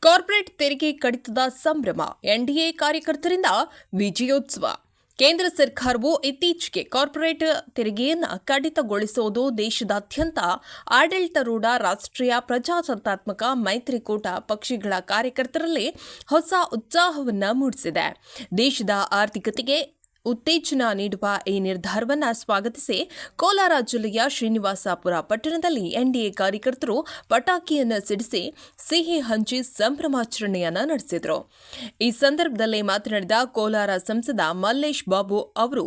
Corporate ತೆರಿಗೆ ಕಡಿತದ ಸಂಭ್ರಮ, ಎನ್ಡಿಎ ಕಾರ್ಯಕರ್ತರಿಂದ ವಿಜಯೋತ್ಸವ. ಕೇಂದ್ರ ಸರ್ಕಾರವು ಇತ್ತೀಚೆಗೆ ಕಾರ್ಪೊರೇಟ್ ತೆರಿಗೆಯನ್ನು ಕಡಿತಗೊಳಿಸುವುದು ದೇಶದಾದ್ಯಂತ ಆಡಳಿತಾರೂಢ ರಾಷ್ಟ್ರೀಯ ಪ್ರಜಾಸತ್ತಾತ್ಮಕ ಮೈತ್ರಿಕೂಟ ಪಕ್ಷಗಳ ಕಾರ್ಯಕರ್ತರಲ್ಲಿ ಹೊಸ ಉತ್ಸಾಹವನ್ನು ಮೂಡಿಸಿದೆ. ದೇಶದ ಆರ್ಥಿಕತೆಗೆ ಉತ್ತೇಜನ ನೀಡುವ ಈ ನಿರ್ಧಾರವನ್ನು ಸ್ವಾಗತಿಸಿ ಕೋಲಾರ ಜಿಲ್ಲೆಯ ಶ್ರೀನಿವಾಸಪುರ ಪಟ್ಟಣದಲ್ಲಿ ಎನ್ಡಿಎ ಕಾರ್ಯಕರ್ತರು ಪಟಾಕಿಯನ್ನು ಸಿಡಿಸಿ ಸಿಹಿ ಹಂಚಿ ಸಂಭ್ರಮಾಚರಣೆಯನ್ನು ನಡೆಸಿದರು. ಈ ಸಂದರ್ಭದಲ್ಲಿ ಮಾತನಾಡಿದ ಕೋಲಾರ ಸಂಸದ ಮಲ್ಲೇಶ್ ಬಾಬು ಅವರು,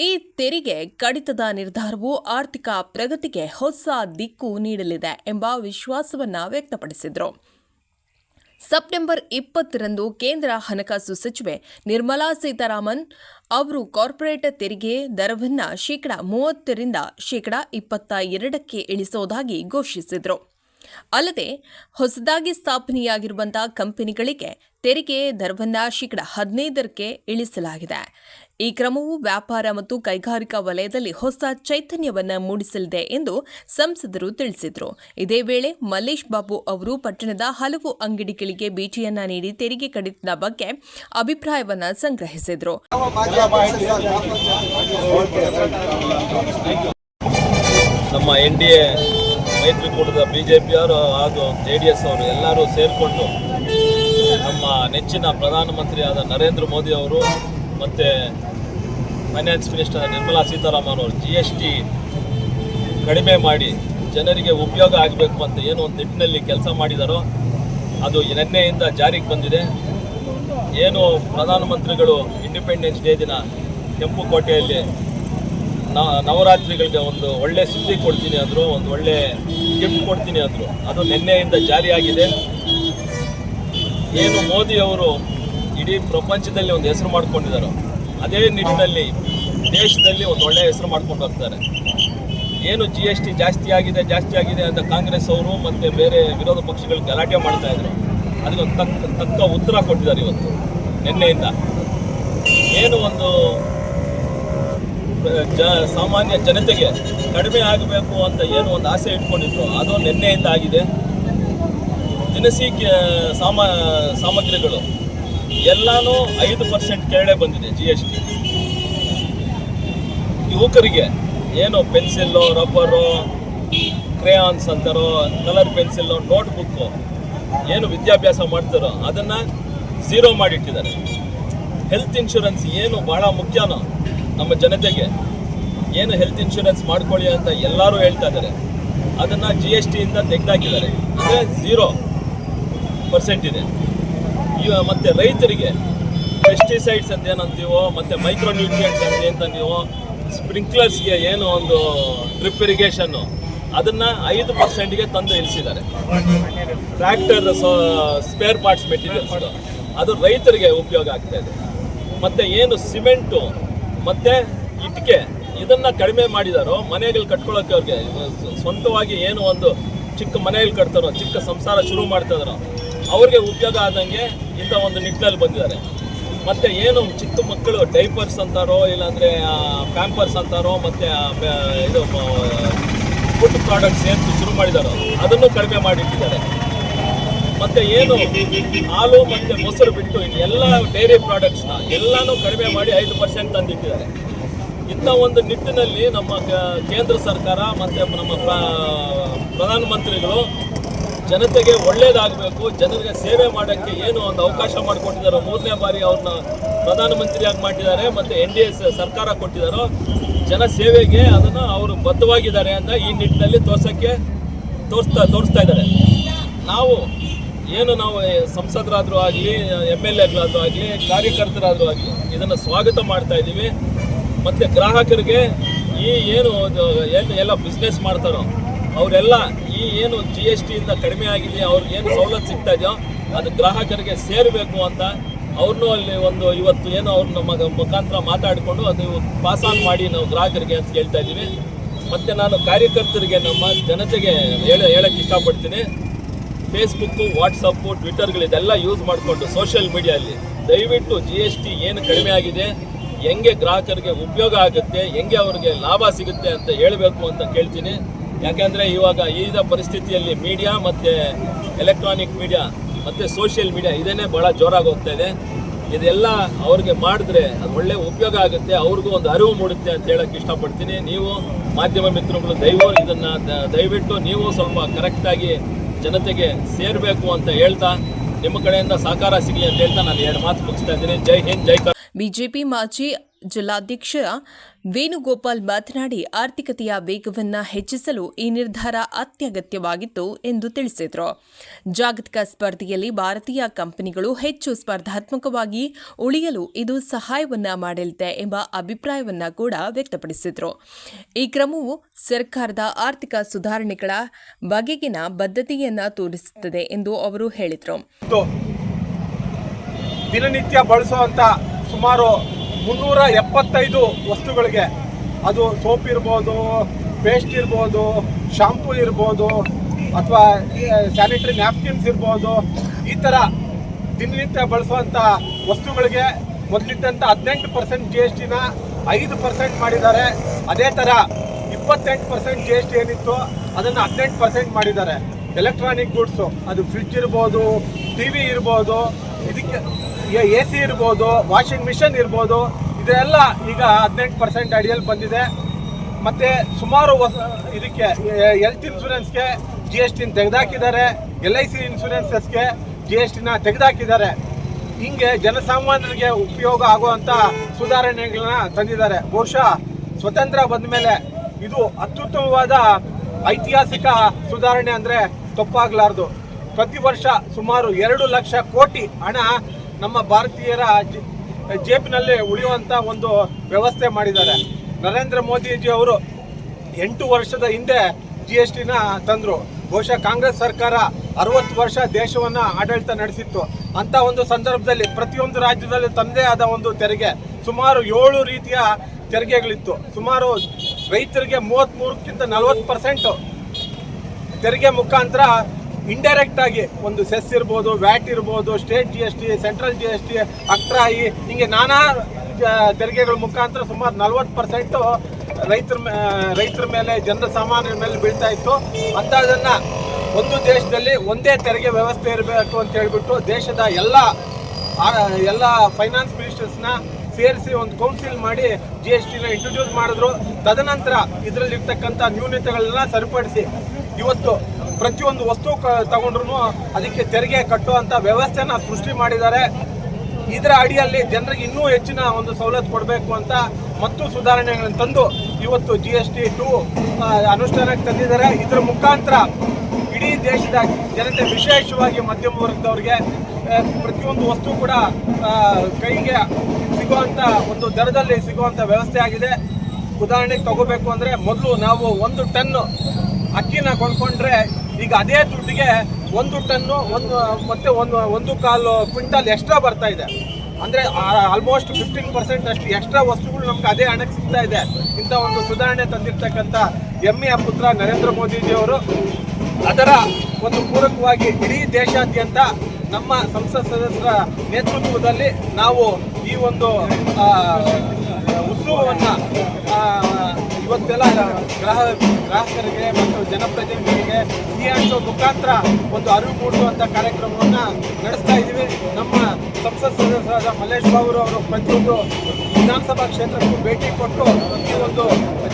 ಈ ತೆರಿಗೆ ಕಡಿತದ ನಿರ್ಧಾರವು ಆರ್ಥಿಕ ಪ್ರಗತಿಗೆ ಹೊಸ ದಿಕ್ಕು ನೀಡಲಿದೆ ಎಂಬ ವಿಶ್ವಾಸವನ್ನು ವ್ಯಕ್ತಪಡಿಸಿದರು. ಸೆಪ್ಟೆಂಬರ್ ಇಪ್ಪತ್ತರಂದು ಕೇಂದ್ರ ಹಣಕಾಸು ಸಚಿವೆ ನಿರ್ಮಲಾ ಸೀತಾರಾಮನ್ ಅವರು ಕಾರ್ಪೊರೇಟ್ ತೆರಿಗೆ ದರವನ್ನು ಶೇಕಡ ಮೂವತ್ತರಿಂದ ಶೇಕಡ ಇಪ್ಪತ್ತ ಎರಡಕ್ಕೆ ಇಳಿಸೋದಾಗಿ ಘೋಷಿಸಿದರು. ಅಲ್ಲದೆ, ಹೊಸದಾಗಿ ಸ್ಥಾಪನೆಯಾಗಿರುವಂತಹ ಕಂಪನಿಗಳಿಗೆ ತೆರಿಗೆ ದರವನ್ನು ಶೇಕಡ ಹದಿನೈದರಕ್ಕೆ ಇಳಿಸಲಾಗಿದೆ. ಈ ಕ್ರಮವು ವ್ಯಾಪಾರ ಮತ್ತು ಕೈಗಾರಿಕಾ ವಲಯದಲ್ಲಿ ಹೊಸ ಚೈತನ್ಯವನ್ನು ಮೂಡಿಸಲಿದೆ ಎಂದು ಸಂಸದರು ತಿಳಿಸಿದರು. ಇದೇ ವೇಳೆ ಮಲ್ಲೇಶ್ ಬಾಬು ಅವರು ಪಟ್ಟಣದ ಹಲವು ಅಂಗಡಿಗಳಿಗೆ ಭೇಟಿಯನ್ನ ನೀಡಿ ತೆರಿಗೆ ಕಡಿತದ ಬಗ್ಗೆ ಅಭಿಪ್ರಾಯವನ್ನು ಸಂಗ್ರಹಿಸಿದರು. ನಮ್ಮ ಎನ್ ಡಿ ಎ ಮೈತ್ರಿಕೂಟದ ಪಿಯವರು ಹಾಗೂ ಜೆ ಡಿ ಎಸ್ ಅವರು ಎಲ್ಲರೂ ಸೇರಿಕೊಂಡು ನಮ್ಮ ನೆಚ್ಚಿನ ಪ್ರಧಾನಮಂತ್ರಿಯಾದ ನರೇಂದ್ರ ಮೋದಿ ಅವರು ಮತ್ತು ಫೈನಾನ್ಸ್ ಮಿನಿಸ್ಟರ್ ನಿರ್ಮಲಾ ಸೀತಾರಾಮನ್ ಅವರು ಜಿ ಎಸ್ ಟಿ ಕಡಿಮೆ ಮಾಡಿ ಜನರಿಗೆ ಉಪಯೋಗ ಆಗಬೇಕು ಅಂತ ಏನು ಒಂದು ನಿಟ್ಟಿನಲ್ಲಿ ಕೆಲಸ ಮಾಡಿದಾರೋ ಅದು ನಿನ್ನೆಯಿಂದ ಜಾರಿಗೆ ಬಂದಿದೆ. ಏನು ಪ್ರಧಾನಮಂತ್ರಿಗಳು ಇಂಡಿಪೆಂಡೆನ್ಸ್ ಡೇ ದಿನ ಕೆಂಪು ಕೋಟೆಯಲ್ಲಿ ನವರಾತ್ರಿಗಳಿಗೆ ಒಂದು ಒಳ್ಳೆ ಸುದ್ದಿ ಕೊಡ್ತೀನಿ ಅಂದರು, ಒಂದು ಒಳ್ಳೆ ಗಿಫ್ಟ್ ಕೊಡ್ತೀನಿ ಅಂದರು. ಅದು ನಿನ್ನೆಯಿಂದ ಜಾರಿಯಾಗಿದೆ ಏನು ಮೋದಿ ಅವರು ಇಡೀ ಪ್ರಪಂಚದಲ್ಲಿ ಒಂದು ಹೆಸರು ಮಾಡ್ಕೊಂಡಿದ್ದಾರೆ ಅದೇ ನಿಟ್ಟಿನಲ್ಲಿ ದೇಶದಲ್ಲಿ ಒಂದು ಒಳ್ಳೆಯ ಹೆಸರು ಮಾಡ್ಕೊಂಡು ಹೋಗ್ತಾರೆ. ಏನು ಜಿ ಎಸ್ ಟಿ ಜಾಸ್ತಿ ಆಗಿದೆ ಜಾಸ್ತಿ ಆಗಿದೆ ಅಂತ ಕಾಂಗ್ರೆಸ್ ಅವರು ಮತ್ತು ಬೇರೆ ವಿರೋಧ ಪಕ್ಷಗಳು ಗಲಾಟೆ ಮಾಡ್ತಾ ಇದ್ರು. ಅದಕ್ಕೆ ತಕ್ಕ ತಕ್ಕ ಉತ್ತರ ಕೊಟ್ಟಿದ್ದಾರೆ ಇವತ್ತು, ನಿನ್ನೆಯಿಂದ. ಏನು ಒಂದು ಜ, ಸಾಮಾನ್ಯ ಜನತೆಗೆ ಕಡಿಮೆ ಆಗಬೇಕು ಅಂತ ಏನು ಒಂದು ಆಸೆ ಇಟ್ಕೊಂಡಿದ್ರು, ಅದು ನಿನ್ನೆಯಿಂದ ಆಗಿದೆ. ದಿನಸಿ ಸಾಮಾ, ಸಾಮಗ್ರಿಗಳು. ಎಲ್ಲಾನು ಐದು ಪರ್ಸೆಂಟ್ ಕೆಳಗೆ ಬಂದಿದೆ ಜಿ ಎಸ್ ಟಿ ಯುವಕರಿಗೆ ಏನು ಪೆನ್ಸಿಲ್ಲು ರಬ್ಬರು, ಕ್ರೇಯಾನ್ಸ್ ಅಂತಾರೋ, ಕಲರ್ ಪೆನ್ಸಿಲ್ಲು ನೋಟ್ಬುಕ್ಕು ಏನು ವಿದ್ಯಾಭ್ಯಾಸ ಮಾಡ್ತಾರೋ ಅದನ್ನು ಝೀರೋ ಮಾಡಿಟ್ಟಿದ್ದಾರೆ. ಹೆಲ್ತ್ ಇನ್ಶೂರೆನ್ಸ್ ಏನು ಭಾಳ ಮುಖ್ಯನೋ ನಮ್ಮ ಜನತೆಗೆ ಏನು ಹೆಲ್ತ್ ಇನ್ಶೂರೆನ್ಸ್ ಮಾಡ್ಕೊಳ್ಳಿ ಅಂತ ಎಲ್ಲರೂ ಹೇಳ್ತಾ ಇದ್ದಾರೆ. ಅದನ್ನು ಜಿ ಎಸ್ ಟಿಯಿಂದ ತೆಗೆದಾಕಿದ್ದಾರೆ. ಅಂದರೆ ಝೀರೋ ಪರ್ಸೆಂಟ್ ಇದೆ. ಈಗ ಮತ್ತು ರೈತರಿಗೆ ಪೆಸ್ಟಿಸೈಡ್ಸ್ ಅಂತ ಏನಂತೀವೋ, ಮತ್ತು ಮೈಕ್ರೋ ನ್ಯೂಟ್ರಿಯೆಂಟ್ಸ್ ಅಂತ ನೀವು ಸ್ಪ್ರಿಂಕ್ಲರ್ಸ್ಗೆ ಏನು ಒಂದು ಡ್ರಿಪ್ ಇರಿಗೇಷನ್ನು ಅದನ್ನು ಐದು ಪರ್ಸೆಂಟ್ಗೆ ತಂದು ಇಳಿಸಿದ್ದಾರೆ. ಟ್ರ್ಯಾಕ್ಟರ್ ಸ್ಪೇರ್ ಪಾರ್ಟ್ಸ್ ಮೆಟೀರಿಯಲ್ಸ್ ಅದು ರೈತರಿಗೆ ಉಪಯೋಗ ಆಗ್ತಾ ಇದೆ. ಮತ್ತು ಏನು ಸಿಮೆಂಟು ಮತ್ತು ಇಟ್ಟಿಗೆ ಇದನ್ನು ಕಡಿಮೆ ಮಾಡಿದಾರೋ ಮನೆಗಳು ಕಟ್ಕೊಳ್ಳೋಕೆ ಅವ್ರಿಗೆ ಸ್ವಂತವಾಗಿ ಏನು ಒಂದು ಚಿಕ್ಕ ಮನೆಯಲ್ಲಿ ಕಟ್ತಾರೋ, ಚಿಕ್ಕ ಸಂಸಾರ ಶುರು ಮಾಡ್ತಾ ಅವ್ರಿಗೆ ಉಪಯೋಗ ಆದಂಗೆ ಇಂಥ ಒಂದು ನಿಟ್ಟಿನಲ್ಲಿ ಬಂದಿದ್ದಾರೆ. ಮತ್ತು ಏನು ಚಿಕ್ಕ ಮಕ್ಕಳು ಡೈಪರ್ಸ್ ಅಂತಾರೋ, ಇಲ್ಲಾಂದರೆ ಪ್ಯಾಂಪರ್ಸ್ ಅಂತಾರೋ, ಮತ್ತು ಇದು ಫುಡ್ ಪ್ರಾಡಕ್ಟ್ಸ್ ಏನು ಶುರು ಮಾಡಿದಾರೋ, ಅದನ್ನು ಕಡಿಮೆ ಮಾಡಿಟ್ಟಿದ್ದಾರೆ. ಮತ್ತೆ ಏನು ಹಾಲು ಮತ್ತೆ ಮೊಸರು ಬಿಟ್ಟು ಎಲ್ಲ ಡೈರಿ ಪ್ರಾಡಕ್ಟ್ಸ್ನ ಎಲ್ಲನೂ ಕಡಿಮೆ ಮಾಡಿ ಐದು ಪರ್ಸೆಂಟ್ ತಂದಿಟ್ಟಿದ್ದಾರೆ. ಇಂಥ ಒಂದು ನಿಟ್ಟಿನಲ್ಲಿ ನಮ್ಮ ಕೇಂದ್ರ ಸರ್ಕಾರ ಮತ್ತು ನಮ್ಮ ಪ್ರ- ಪ್ರಧಾನಮಂತ್ರಿಗಳು ಜನತೆಗೆ ಒಳ್ಳೇದಾಗಬೇಕು, ಜನರಿಗೆ ಸೇವೆ ಮಾಡೋಕ್ಕೆ ಏನು ಒಂದು ಅವಕಾಶ ಮಾಡಿಕೊಟ್ಟಿದ್ದಾರೋ ಮೂರನೇ ಬಾರಿ ಅವ್ರನ್ನ ಪ್ರಧಾನಮಂತ್ರಿಯಾಗಿ ಮಾಡಿದ್ದಾರೆ ಮತ್ತು ಎನ್ ಡಿ ಎಸ್ ಸರ್ಕಾರ ಕೊಟ್ಟಿದ್ದಾರೋ, ಜನ ಸೇವೆಗೆ ಅದನ್ನು ಅವರು ಬದ್ಧವಾಗಿದ್ದಾರೆ ಅಂತ ಈ ನಿಟ್ಟಿನಲ್ಲಿ ತೋರ್ಸೋಕ್ಕೆ ತೋರಿಸ್ತಾ ತೋರಿಸ್ತಾ ಇದ್ದಾರೆ. ನಾವು ಏನು ನಾವು ಸಂಸದರಾದರೂ ಆಗಲಿ ಎಂ ಎಲ್ ಎಗಳಾದರೂ ಆಗಲಿ, ಕಾರ್ಯಕರ್ತರಾದರೂ ಆಗಲಿ ಇದನ್ನು ಸ್ವಾಗತ ಮಾಡ್ತಾ ಇದ್ದೀವಿ. ಮತ್ತು ಗ್ರಾಹಕರಿಗೆ ಈ ಏನು ಏನು ಎಲ್ಲ ಬಿಸ್ನೆಸ್ ಮಾಡ್ತಾರೋ ಅವರೆಲ್ಲ ಈ ಏನು ಜಿ ಎಸ್ ಟಿಯಿಂದ ಕಡಿಮೆ ಆಗಿದೆ, ಅವ್ರಿಗೆ ಏನು ಸವಲತ್ತು ಸಿಗ್ತಾ ಇದೆಯೋ ಅದು ಗ್ರಾಹಕರಿಗೆ ಸೇರಬೇಕು ಅಂತ ಅವ್ರನ್ನೂ ಅಲ್ಲಿ ಒಂದು ಇವತ್ತು ಏನು ಅವ್ರನ್ನ ನಮ್ಮ ಮುಖಾಂತರ ಮಾತಾಡಿಕೊಂಡು ಅದು ಪಾಸ್ ಆನ್ ಮಾಡಿ ನಾವು ಗ್ರಾಹಕರಿಗೆ ಅಂತ ಹೇಳ್ತಾ ಇದ್ದೀವಿ. ಮತ್ತು ನಾನು ಕಾರ್ಯಕರ್ತರಿಗೆ ನಮ್ಮ ಜನತೆಗೆ ಹೇಳ ಹೇಳಕ್ಕೆ ಇಷ್ಟಪಡ್ತೀನಿ. ಫೇಸ್ಬುಕ್ಕು ವಾಟ್ಸಪ್ಪು ಟ್ವಿಟರ್ಗಳಿದೆಲ್ಲ ಯೂಸ್ ಮಾಡಿಕೊಂಡು ಸೋಷಿಯಲ್ ಮೀಡಿಯಲ್ಲಿ ದಯವಿಟ್ಟು ಜಿ ಎಸ್ ಟಿ ಏನು ಕಡಿಮೆ ಆಗಿದೆ, ಹೆಂಗೆ ಗ್ರಾಹಕರಿಗೆ ಉಪಯೋಗ ಆಗುತ್ತೆ, ಹೆಂಗೆ ಅವ್ರಿಗೆ ಲಾಭ ಸಿಗುತ್ತೆ ಅಂತ ಹೇಳಬೇಕು ಅಂತ ಕೇಳ್ತೀನಿ. ಯಾಕೆಂದರೆ ಇವಾಗ ಈಗ ಪರಿಸ್ಥಿತಿಯಲ್ಲಿ ಮೀಡಿಯಾ ಮತ್ತು ಎಲೆಕ್ಟ್ರಾನಿಕ್ ಮೀಡಿಯಾ ಮತ್ತು ಸೋಷಿಯಲ್ ಮೀಡಿಯಾ ಇದನ್ನೇ ಭಾಳ ಜೋರಾಗಿ ಹೋಗ್ತಾ ಇದೆ. ಇದೆಲ್ಲ ಅವ್ರಿಗೆ ಮಾಡಿದ್ರೆ ಅದು ಒಳ್ಳೆ ಉಪಯೋಗ ಆಗುತ್ತೆ, ಅವ್ರಿಗೂ ಒಂದು ಅರಿವು ಮೂಡುತ್ತೆ ಅಂತ ಹೇಳಕ್ಕೆ ಇಷ್ಟಪಡ್ತೀನಿ. ನೀವು ಮಾಧ್ಯಮ ಮಿತ್ರಗಳು ದಯವು ಇದನ್ನು ದಯವಿಟ್ಟು ನೀವು ಸ್ವಲ್ಪ ಕರೆಕ್ಟಾಗಿ ಜನತೆಗೆ ಸೇರಬೇಕು ಅಂತ ಹೇಳ್ತಾ, ನಿಮ್ಮ ಕಡೆಯಿಂದ ಸಹಕಾರ ಸಿಗಲಿ ಅಂತ ಹೇಳ್ತಾ ನಾನು ಎರಡು ಮಾತು ಮುಗಿಸ್ತಾ ಇದ್ದೀನಿ. ಜೈ ಹಿಂದ್, ಜೈ ಬಿಜೆಪಿ ಮಾಜಿ ಜಿಲ್ಲಾಧ್ಯಕ್ಷ ವೇಣುಗೋಪಾಲ್ ಮಾತನಾಡಿ ಆರ್ಥಿಕತೆಯ ವೇಗವನ್ನು ಹೆಚ್ಚಿಸಲು ಈ ನಿರ್ಧಾರ ಅತ್ಯಗತ್ಯವಾಗಿತ್ತು ಎಂದು ತಿಳಿಸಿದರು. ಜಾಗತಿಕ ಸ್ಪರ್ಧೆಯಲ್ಲಿ ಭಾರತೀಯ ಕಂಪನಿಗಳು ಹೆಚ್ಚು ಸ್ಪರ್ಧಾತ್ಮಕವಾಗಿ ಉಳಿಯಲು ಇದು ಸಹಾಯವನ್ನ ಮಾಡಲಿದೆ ಎಂಬ ಅಭಿಪ್ರಾಯವನ್ನ ಕೂಡ ವ್ಯಕ್ತಪಡಿಸಿದರು. ಈ ಕ್ರಮವು ಸರ್ಕಾರದ ಆರ್ಥಿಕ ಸುಧಾರಣೆಗಳ ಬಗೆಗಿನ ಬದ್ಧತೆಯನ್ನು ತೋರಿಸುತ್ತದೆ ಎಂದು ಅವರು ಹೇಳಿದರು. ದಿನನಿತ್ಯ ಬಳಸುವಂತ ಸುಮಾರು ಮುನ್ನೂರ ಎಪ್ಪತ್ತೈದು ವಸ್ತುಗಳಿಗೆ. ಅದು ಸೋಪ್ ಇರ್ಬೋದು, ಪೇಸ್ಟ್ ಇರ್ಬೋದು, ಶಾಂಪೂ ಇರ್ಬೋದು, ಅಥವಾ ಸ್ಯಾನಿಟರಿ ನ್ಯಾಪ್ಕಿನ್ಸ್ ಇರ್ಬೋದು, ಈ ಥರ ದಿನನಿತ್ಯ ಬಳಸುವಂಥ ವಸ್ತುಗಳಿಗೆ ಮೊದಲಿದ್ದಂಥ ಹದಿನೆಂಟು ಪರ್ಸೆಂಟ್ ಜಿ ಎಸ್ ಟಿನ ಐದು ಪರ್ಸೆಂಟ್ ಮಾಡಿದ್ದಾರೆ. ಅದೇ ಥರ ಇಪ್ಪತ್ತೆಂಟು ಪರ್ಸೆಂಟ್ ಜಿ ಎಸ್ ಟಿ ಏನಿತ್ತು ಅದನ್ನು ಹದಿನೆಂಟು ಪರ್ಸೆಂಟ್ ಮಾಡಿದ್ದಾರೆ. ಎಲೆಕ್ಟ್ರಾನಿಕ್ ಗೂಡ್ಸು ಅದು ಫ್ರಿಡ್ಜ್ ಇರ್ಬೋದು ಟಿ ವಿ ಇರ್ಬೋದು, ಇದಕ್ಕೆ ಎ ಸಿ ಇರ್ಬೋದು ವಾಷಿಂಗ್ ಮಿಷನ್ ಇರ್ಬೋದು, ಇದೆಲ್ಲ ಈಗ ಹದಿನೆಂಟು ಪರ್ಸೆಂಟ್ ಅಡಿಯಲ್ಲಿ ಬಂದಿದೆ. ಮತ್ತು ಸುಮಾರು ಹೊಸ ಇದಕ್ಕೆ ಹೆಲ್ತ್ ಇನ್ಶೂರೆನ್ಸ್ಗೆ ಜಿ ಎಸ್ ಟಿನ ತೆಗೆದಾಕಿದ್ದಾರೆ. ಎಲ್ ಐ ಸಿ ಇನ್ಶೂರೆನ್ಸಸ್ಗೆ ಜಿ ಎಸ್ ಟಿನ ತೆಗೆದಾಕಿದ್ದಾರೆ. ಹಿಂಗೆ ಜನಸಾಮಾನ್ಯರಿಗೆ ಉಪಯೋಗ ಆಗುವಂಥ ಸುಧಾರಣೆಗಳನ್ನ ತಂದಿದ್ದಾರೆ. ಬಹುಶಃ ಸ್ವತಂತ್ರ ಬಂದ ಮೇಲೆ ಇದು ಅತ್ಯುತ್ತಮವಾದ ಐತಿಹಾಸಿಕ ಸುಧಾರಣೆ ಅಂದರೆ ತಪ್ಪಾಗಲಾರ್ದು. ಪ್ರತಿ ವರ್ಷ ಸುಮಾರು ಎರಡು ಲಕ್ಷ ಕೋಟಿ ಹಣ ನಮ್ಮ ಭಾರತೀಯರ ಜೇಬಿನಲ್ಲಿ ಉಳಿಯುವಂಥ ಒಂದು ವ್ಯವಸ್ಥೆ ಮಾಡಿದ್ದಾರೆ. ನರೇಂದ್ರ ಮೋದಿಜಿ ಅವರು ಎಂಟು ವರ್ಷದ ಹಿಂದೆ ಜಿ ಎಸ್ ಟಿನ ತಂದರು. ಬಹುಶಃ ಕಾಂಗ್ರೆಸ್ ಸರ್ಕಾರ ಅರವತ್ತು ವರ್ಷ ದೇಶವನ್ನ ಆಡಳಿತ ನಡೆಸಿತ್ತು. ಅಂತ ಒಂದು ಸಂದರ್ಭದಲ್ಲಿ ಪ್ರತಿಯೊಂದು ರಾಜ್ಯದಲ್ಲಿ ತಂದೇ ಆದ ಒಂದು ತೆರಿಗೆ. ಸುಮಾರು ಏಳು ರೀತಿಯ ತೆರಿಗೆಗಳಿತ್ತು. ಸುಮಾರು ರೈತರಿಗೆ ಮೂವತ್ತ್ಮೂರಕ್ಕಿಂತ ನಲವತ್ತು ಪರ್ಸೆಂಟು ತೆರಿಗೆ ಮುಖಾಂತರ ಇಂಡೈರೆಕ್ಟ್ ಆಗಿ ಒಂದು ಸೆಸ್ ಇರ್ಬೋದು, ವ್ಯಾಟ್ ಇರ್ಬೋದು state G S T central G S T ಅಕ್ರಾಯಿ, ಹಿಂಗೆ ನಾನಾ ತೆರಿಗೆಗಳ ಮುಖಾಂತರ ಸುಮಾರು ನಲ್ವತ್ತು ಪರ್ಸೆಂಟು ರೈತರ ರೈತರ ಮೇಲೆ ಜನರ ಸಾಮಾನ್ಯರ ಮೇಲೆ ಬೀಳ್ತಾ ಇತ್ತು. ಅಂಥದ್ದನ್ನು ಒಂದು ದೇಶದಲ್ಲಿ ಒಂದೇ ತೆರಿಗೆ ವ್ಯವಸ್ಥೆ ಇರಬೇಕು ಅಂತ ಹೇಳಿಬಿಟ್ಟು ದೇಶದ ಎಲ್ಲ ಎಲ್ಲ ಫೈನಾನ್ಸ್ ಮಿನಿಸ್ಟರ್ಸ್ನ ಸೇರಿಸಿ ಒಂದು ಕೌನ್ಸಿಲ್ ಮಾಡಿ ಜಿ ಎಸ್ ಟಿನ ಇಂಟ್ರೊಡ್ಯೂಸ್ ಮಾಡಿದ್ರು. ತದನಂತರ ಇದರಲ್ಲಿರ್ತಕ್ಕಂಥ ನ್ಯೂನತೆಗಳನ್ನ ಸರಿಪಡಿಸಿ ಇವತ್ತು ಪ್ರತಿಯೊಂದು ವಸ್ತು ತಗೊಂಡ್ರು ಅದಕ್ಕೆ ತೆರಿಗೆ ಕಟ್ಟುವಂಥ ವ್ಯವಸ್ಥೆನ ಸೃಷ್ಟಿ ಮಾಡಿದ್ದಾರೆ. ಇದರ ಅಡಿಯಲ್ಲಿ ಜನರಿಗೆ ಇನ್ನೂ ಹೆಚ್ಚಿನ ಒಂದು ಸವಲತ್ತು ಕೊಡಬೇಕು ಅಂತ ಮತ್ತು ಸುಧಾರಣೆಗಳನ್ನು ತಂದು ಇವತ್ತು ಜಿ ಎಸ್ ಟಿ ಟು ಅನುಷ್ಠಾನಕ್ಕೆ ತಂದಿದ್ದಾರೆ. ಇದರ ಮುಖಾಂತರ ಇಡೀ ದೇಶದ ಜನತೆ ವಿಶೇಷವಾಗಿ ಮಧ್ಯಮ ವರ್ಗದವ್ರಿಗೆ ಪ್ರತಿಯೊಂದು ವಸ್ತು ಕೂಡ ಕೈಗೆ ಸಿಗುವಂಥ ಒಂದು ದರದಲ್ಲಿ ಸಿಗುವಂಥ ವ್ಯವಸ್ಥೆ ಆಗಿದೆ. ಉದಾಹರಣೆಗೆ ತಗೋಬೇಕು ಅಂದರೆ ಮೊದಲು ನಾವು ಒಂದು ಟನ್ನು ಅಕ್ಕಿನ ಕೊಂಡ್ಕೊಂಡ್ರೆ ಈಗ ಅದೇ ದುಡ್ಡಿಗೆ ಒಂದು ಟನ್ನು ಒಂದು, ಮತ್ತೆ ಒಂದು ಒಂದು ಕಾಲು ಕ್ವಿಂಟಲ್ ಎಕ್ಸ್ಟ್ರಾ ಬರ್ತಾ ಇದೆ. ಅಂದರೆ ಆಲ್ಮೋಸ್ಟ್ ಫಿಫ್ಟೀನ್ ಪರ್ಸೆಂಟ್ ಅಷ್ಟು ಎಕ್ಸ್ಟ್ರಾ ವಸ್ತುಗಳು ನಮ್ಗೆ ಅದೇ ಹಣಕ್ಕೆ ಸಿಗ್ತಾ ಇದೆ. ಇಂಥ ಒಂದು ಸುಧಾರಣೆ ತಂದಿರ್ತಕ್ಕಂಥ ಹೆಮ್ಮೆಯ ಪುತ್ರ ನರೇಂದ್ರ ಮೋದಿಜಿಯವರು ಅದರ ಒಂದು ಪೂರಕವಾಗಿ ಇಡೀ ದೇಶಾದ್ಯಂತ ನಮ್ಮ ಸಂಸತ್ ಸದಸ್ಯರ ನೇತೃತ್ವದಲ್ಲಿ ನಾವು ಈ ಒಂದು ಉತ್ಸವವನ್ನು ಇವತ್ತೆಲ್ಲ ಗ್ರಾಹ, ಗ್ರಾಹಕರಿಗೆ ಮತ್ತು ಜನಪ್ರತಿನಿಧಿಗಳಿಗೆ ಹಣ್ಣು ಮುಖಾಂತರ ಒಂದು ಅರಿವು ಮೂಡಿಸುವಂಥ ಕಾರ್ಯಕ್ರಮವನ್ನು ನಡೆಸ್ತಾ ಇದ್ದೀವಿ. ನಮ್ಮ ಸಂಸತ್ ಸದಸ್ಯರಾದ ಮಲ್ಲೇಶ್ ಬಾಬು ಅವರು ಪ್ರತಿಯೊಂದು ವಿಧಾನಸಭಾ ಕ್ಷೇತ್ರಕ್ಕೂ ಭೇಟಿ ಕೊಟ್ಟು ಈ ಒಂದು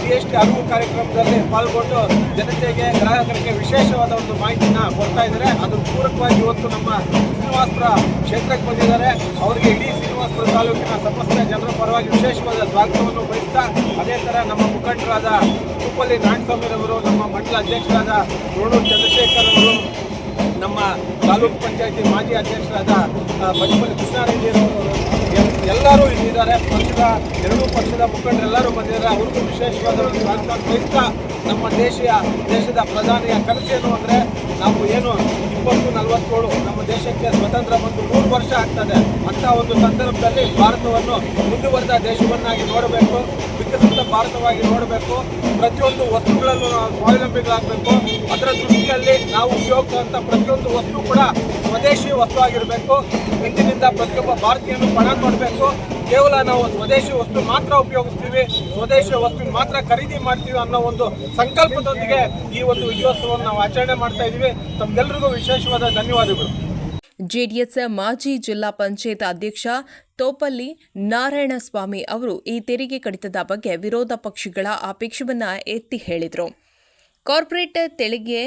ಜಿ ಎಸ್ ಟಿ ಅರಿವು ಕಾರ್ಯಕ್ರಮದಲ್ಲಿ ಪಾಲ್ಗೊಂಡು ಜನತೆಗೆ ಗ್ರಾಹಕರಿಗೆ ವಿಶೇಷವಾದ ಒಂದು ಮಾಹಿತಿನ ಕೊಡ್ತಾ ಇದ್ದಾರೆ. ಅದ್ರ ಪೂರಕವಾಗಿ ಇವತ್ತು ನಮ್ಮ ಶ್ರೀನಿವಾಸಪುರ ಕ್ಷೇತ್ರಕ್ಕೆ ಬಂದಿದ್ದಾರೆ. ಅವರಿಗೆ ಇಡೀ ಶ್ರೀನಿವಾಸಪುರ ತಾಲೂಕಿನ ಸಮಸ್ತ ಜನರ ಪರವಾಗಿ ವಿಶೇಷವಾದ ಸ್ವಾಗತವನ್ನು ಬಯಸ್ತಾ ಅದೇ ಥರ ನಮ್ಮ ಮುಖಂಡರಾದ ಕುಪ್ಪಲ್ಲಿ ನಾಣಸ್ವಾಮಿರವರು ನಮ್ಮ ಮಂಡಲ ಅಧ್ಯಕ್ಷರಾದ ರೋಣೂರು ಚಂದ್ರಶೇಖರ್ ಅವರು ನಮ್ಮ ತಾಲೂಕು ಪಂಚಾಯತಿ ಮಾಜಿ ಅಧ್ಯಕ್ಷರಾದ ಬಜಪಲ್ಲಿ ಕೃಷ್ಣಾರೆಡ್ಡಿ ಎಲ್- ಎಲ್ಲರೂ ಇಲ್ಲಿದ್ದಾರೆ. ಪಕ್ಷದ ಎರಡೂ ಪಕ್ಷದ ಮುಖಂಡರೆಲ್ಲರೂ ಬಂದಿದ್ದಾರೆ. ಅವ್ರಿಗೂ ವಿಶೇಷವಾದ ಒಂದು ಸ್ವಾಗತ ಬಯಸ್ತಾ ನಮ್ಮ ದೇಶೀಯ, ದೇಶದ ಪ್ರಧಾನಿಯ ಕನಸೇನು ಅಂದರೆ ನಾವು ಏನು ಇಪ್ಪತ್ತು ನಲವತ್ತೇಳು ನಮ್ಮ ದೇಶಕ್ಕೆ ಸ್ವತಂತ್ರ ಬಂದು ಮೂರು ವರ್ಷ ಆಗ್ತದೆ. ಅಂತ ಒಂದು ಸಂದರ್ಭದಲ್ಲಿ ಭಾರತವನ್ನು ಮುಂದುವರೆದ ದೇಶವನ್ನಾಗಿ ನೋಡಬೇಕು. ವಿಕಸಿತ ಭಾರತವಾಗಿ ನೋಡಬೇಕು. ಪ್ರತಿಯೊಂದು ವಸ್ತುಗಳಲ್ಲೂ ನಾವು ಸ್ವಾವಲಂಬಿಗಳಾಗಬೇಕು. ಅದರ ದೃಷ್ಟಿಯಲ್ಲಿ ನಾವು ಉಪಯೋಗಿಸುವಂಥ ಪ್ರತಿಯೊಂದು ವಸ್ತು ಕೂಡ ಸ್ವದೇಶಿ ವಸ್ತು ಆಗಿರಬೇಕು. ಇಂದಿನಿಂದ ಪ್ರತಿಯೊಬ್ಬ ಭಾರತೀಯನು ಪಣ ಕೊಡಬೇಕು. ಕೇವಲ ನಾವು ಸ್ವದೇಶಿ ವಸ್ತು ಮಾತ್ರ ಉಪಯೋಗಿಸ್ತೀವಿ, ಸ್ವದೇಶಿ ವಸ್ತು ಮಾತ್ರ ಖರೀದಿ ಮಾಡ್ತೀವಿ ಅನ್ನೋ ಒಂದು ಸಂಕಲ್ಪದೊಂದಿಗೆ ಈ ಒಂದು ವಿಜಯೋತ್ಸವವನ್ನು ನಾವು ಆಚರಣೆ ಮಾಡ್ತಾ ಇದ್ದೀವಿ. ತಮ್ಮೆಲ್ಲರಿಗೂ ವಿಶೇಷವಾದ ಧನ್ಯವಾದಗಳು. ಜೆಡಿಎಸ್ ಮಾಜಿ ಜಿಲ್ಲಾ ಪಂಚಾಯತ್ ಅಧ್ಯಕ್ಷ ತೋಪಲ್ಲಿ ನಾರಾಯಣಸ್ವಾಮಿ ಅವರು ಈ ತೆರಿಗೆ ಕಡಿತದ ಬಗ್ಗೆ ವಿರೋಧ ಪಕ್ಷಗಳ ಆಪೇಕ್ಷವನ್ನು ಎತ್ತಿ ಹೇಳಿದರು. ಕಾರ್ಪೊರೇಟ್ ತೆರಿಗೆ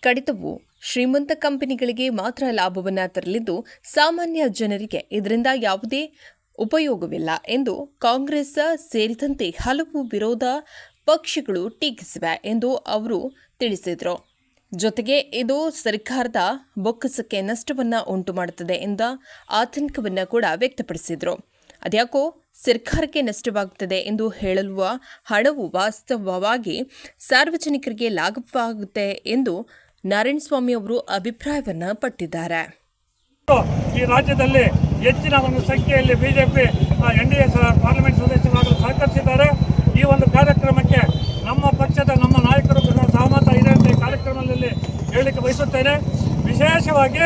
ಕಡಿತವು ಶ್ರೀಮಂತ ಕಂಪನಿಗಳಿಗೆ ಮಾತ್ರ ಲಾಭವನ್ನು ತರಲಿದ್ದು, ಸಾಮಾನ್ಯ ಜನರಿಗೆ ಇದರಿಂದ ಯಾವುದೇ ಉಪಯೋಗವಿಲ್ಲ ಎಂದು ಕಾಂಗ್ರೆಸ್ ಸೇರಿದಂತೆ ಹಲವು ವಿರೋಧ ಪಕ್ಷಗಳು ಟೀಕಿಸಿವೆ ಎಂದು ಅವರು ತಿಳಿಸಿದರು. ಜೊತೆಗೆ ಇದು ಸರ್ಕಾರದ ಬೊಕ್ಕಸಕ್ಕೆ ನಷ್ಟವನ್ನು ಉಂಟು ಮಾಡುತ್ತದೆ ಎಂದ ಆತಂಕವನ್ನು ಕೂಡ ವ್ಯಕ್ತಪಡಿಸಿದರು. ಅದ್ಯಾಕೋ ಸರ್ಕಾರಕ್ಕೆ ನಷ್ಟವಾಗುತ್ತದೆ ಎಂದು ಹೇಳುವ ಹಣವು ವಾಸ್ತವವಾಗಿ ಸಾರ್ವಜನಿಕರಿಗೆ ಲಾಭವಾಗುತ್ತೆ ಎಂದು ನಾರಾಯಣಸ್ವಾಮಿ ಅವರು ಅಭಿಪ್ರಾಯವನ್ನು ಪಟ್ಟಿದ್ದಾರೆ. ಈ ರಾಜ್ಯದಲ್ಲಿ ಹೆಚ್ಚಿನ ಒಂದು ಸಂಖ್ಯೆಯಲ್ಲಿ BJP N D A parliament ಸದಸ್ಯರಾಗಲು ಸಹಕರಿಸಿದ್ದಾರೆ. ಈ ಒಂದು ಕಾರ್ಯಕ್ರಮಕ್ಕೆ ನಮ್ಮ ಪಕ್ಷದ ನಮ್ಮ ನಾಯಕರು ಸಹಮತ ಇದೆ ಕಾರ್ಯಕ್ರಮದಲ್ಲಿ ಹೇಳಲಿಕ್ಕೆ ಬಯಸುತ್ತೇನೆ ವಿಶೇಷವಾಗಿ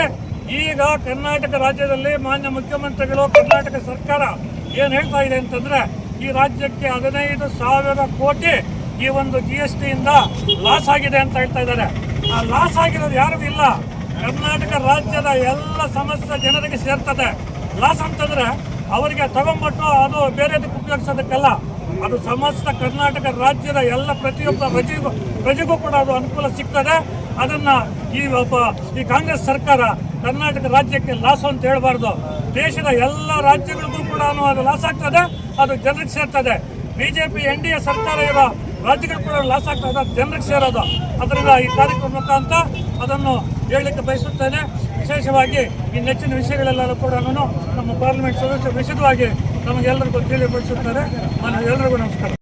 ಈಗ ಕರ್ನಾಟಕ ರಾಜ್ಯದಲ್ಲಿ ಮಾನ್ಯ ಮುಖ್ಯಮಂತ್ರಿಗಳು, ಕರ್ನಾಟಕ ಸರ್ಕಾರ ಏನು ಹೇಳ್ತಾ ಇದೆ ಅಂತಂದ್ರೆ ಈ ರಾಜ್ಯಕ್ಕೆ ಹದಿನೈದು ಸಾವಿರ ಕೋಟಿ ಈ ಒಂದು ಜಿ ಎಸ್ ಟಿಯಿಂದ ಲಾಸ್ ಆಗಿದೆ ಅಂತ ಹೇಳ್ತಾ ಇದ್ದಾರೆ. ಆ ಲಾಸ್ ಆಗಿರೋದು ಯಾರು ಇಲ್ಲ. ಕರ್ನಾಟಕ ರಾಜ್ಯದ ಎಲ್ಲ ಸಮಸ್ಯೆ ಜನರಿಗೆ ಸೇರ್ತದೆ. ಲಾಸ್ ಅಂತಂದ್ರೆ ಅವರಿಗೆ ತಗೊಂಡ್ಬಿಟ್ಟು ಅದು ಬೇರೆದಕ್ಕೆ ಉಪಯೋಗಿಸೋದಕ್ಕಲ್ಲ. ಅದು ಸಮಸ್ತ ಕರ್ನಾಟಕ ರಾಜ್ಯದ ಎಲ್ಲ ಪ್ರತಿಯೊಬ್ಬ ಪ್ರಜೆಗೂ ಪ್ರಜೆಗೂ ಕೂಡ ಅದು ಅನುಕೂಲ ಸಿಗ್ತದೆ. ಅದನ್ನ ಈ ಒಬ್ಬ ಈ ಕಾಂಗ್ರೆಸ್ ಸರ್ಕಾರ ಕರ್ನಾಟಕ ರಾಜ್ಯಕ್ಕೆ ಲಾಸು ಅಂತ ಹೇಳಬಾರ್ದು. ದೇಶದ ಎಲ್ಲ ರಾಜ್ಯಗಳಿಗೂ ಕೂಡ ಅದು ಲಾಸ್ ಆಗ್ತದೆ, ಅದು ಜನರಿಗೆ ಸೇರ್ತದೆ. ಬಿಜೆಪಿ, ಎನ್ ಡಿ ಎ ಸರ್ಕಾರ ಇರೋ ರಾಜ್ಯಗಳು ಕೂಡ ಲಾಸ್ ಆಗ್ತದೆ, ಅದು ಜನರಿಗೆ ಸೇರೋದು. ಅದರಿಂದ ಈ ಕಾರ್ಯಕ್ರಮ ಮುಖಾಂತ ಅದನ್ನು ಹೇಳಲಿಕ್ಕೆ ಬಯಸುತ್ತೇನೆ. ವಿಶೇಷವಾಗಿ ಈ ನೆಚ್ಚಿನ ವಿಷಯಗಳೆಲ್ಲರೂ ಕೂಡ ನಮ್ಮ ಪಾರ್ಲಿಮೆಂಟ್ ಸದಸ್ಯರು ವಿಶದವಾಗಿ ನಮಗೆಲ್ಲರಿಗೂ ತಿಳಿಪಡಿಸುತ್ತಾರೆ ನಾನು ಎಲ್ಲರಿಗೂ ನಮಸ್ಕಾರ.